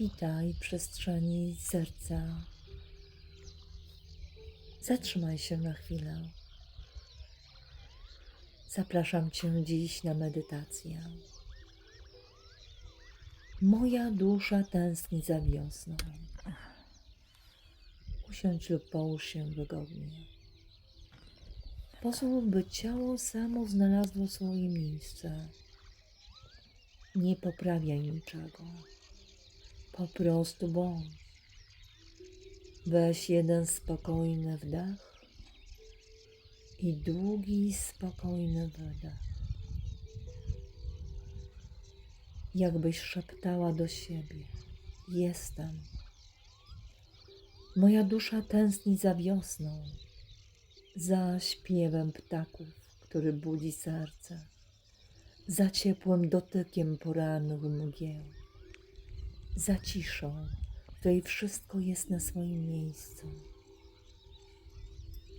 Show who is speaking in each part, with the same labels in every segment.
Speaker 1: Witaj przestrzeni serca. Zatrzymaj się na chwilę. Zapraszam Cię dziś na medytację. Moja dusza tęskni za wiosną. Usiądź lub połóż się wygodnie. Pozwól, by ciało samo znalazło swoje miejsce. Nie poprawiaj niczego. Po prostu bądź. Weź jeden spokojny wdech i długi, spokojny wydech. Jakbyś szeptała do siebie: Jestem. Moja dusza tęskni za wiosną, za śpiewem ptaków, który budzi serce, za ciepłym dotykiem porannych mgieł, za ciszą, w której wszystko jest na swoim miejscu,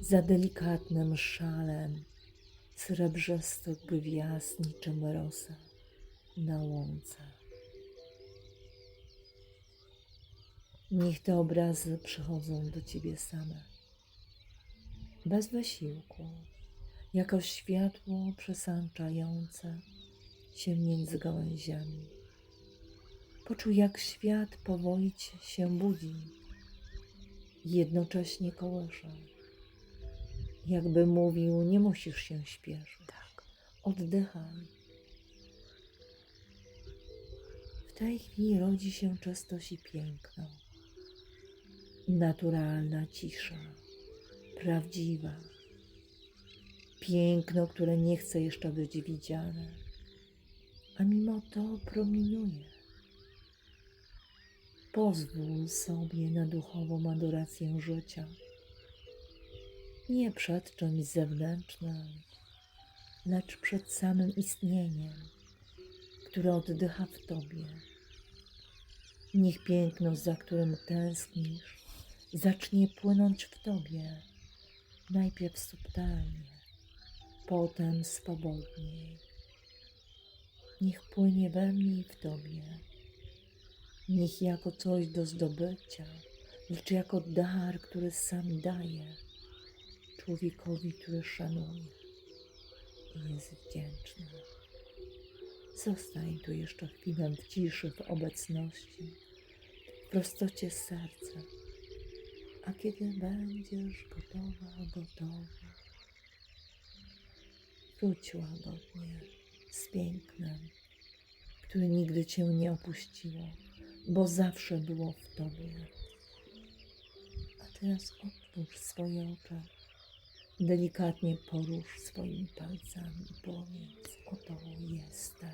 Speaker 1: za delikatnym szalem srebrzystych gwiazd niczym rosa na łące. Niech te obrazy przychodzą do Ciebie same, bez wysiłku, jako światło przesanczające się między gałęziami. Poczuj, jak świat powoli się budzi, jednocześnie kołysze. Jakby mówił, nie musisz się śpieszyć. Tak. Oddychaj. W tej chwili rodzi się czystość i piękno. Naturalna cisza, prawdziwa. Piękno, które nie chce jeszcze być widziane, a mimo to promieniuje. Pozwól sobie na duchową adorację życia. Nie przed czymś zewnętrznym, lecz przed samym istnieniem, które oddycha w Tobie. Niech piękno, za którym tęsknisz, zacznie płynąć w Tobie, najpierw subtelnie, potem swobodniej. Niech płynie we mnie i w Tobie. Niech jako coś do zdobycia, lecz jako dar, który sam daje człowiekowi, który szanuje i jest wdzięczny. Zostań tu jeszcze chwilę w ciszy, w obecności, w prostocie serca. A kiedy będziesz gotowa, gotowy, wróć łagodnie z pięknem, które nigdy Cię nie opuściło, bo zawsze było w Tobie. A teraz otwórz swoje oczy, delikatnie porusz swoimi palcami i powiedz, oto jestem.